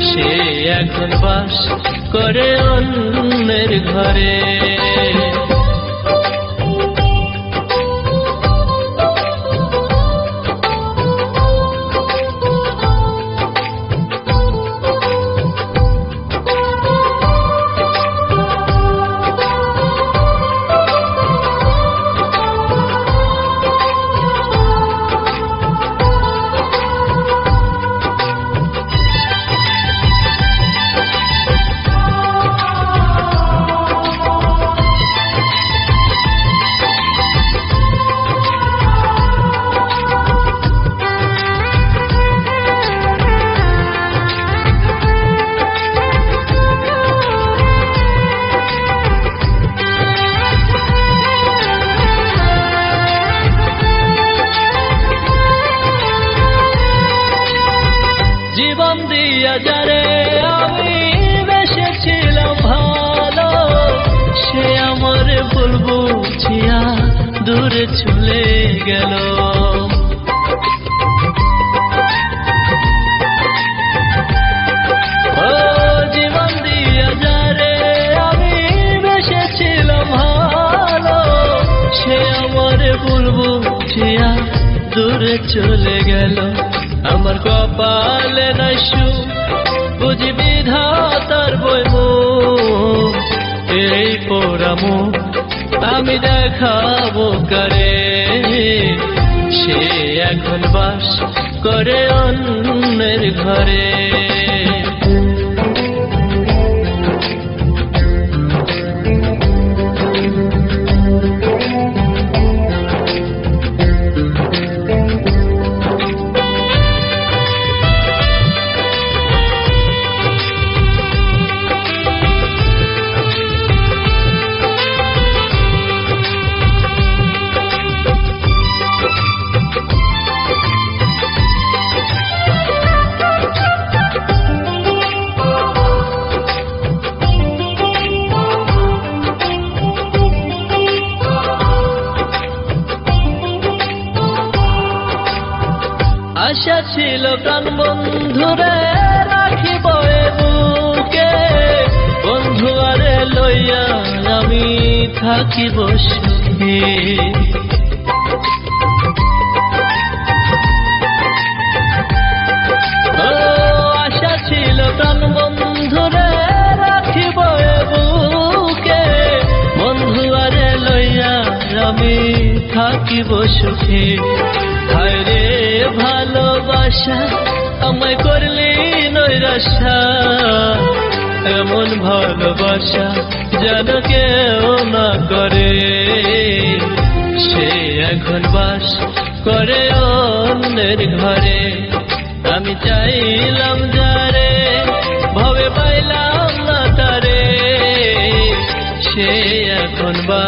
সে এখন বাস করে অন্যের ঘরে। গেল। ভালো, সে আমার দূরে চলে গেল। আমার কপালে নাইসু বুঝি বিধাতার বইমু এই পোড়ামু আমি দেখাবো করে? সে এখন বাস করে অন্যের ঘরে। আশা ছিল প্রাণ বন্ধুরে রাখিব বুকে। বন্ধু আরে লইয়া আমি থাকিব সুখে আশা ছিল বুকে। বন্ধু আরে লইয়া আমি থাকিব সুখে হায় রে ভালোবাসা, আমায় করলি নৈরাশা। এমন ভালোবাসা যেন কেউ না করে। সে এখন বাস করে অন্যের ঘরে। আমি চাইলাম যারে, ভবে পাইলাম না তারে। সে এখন বাস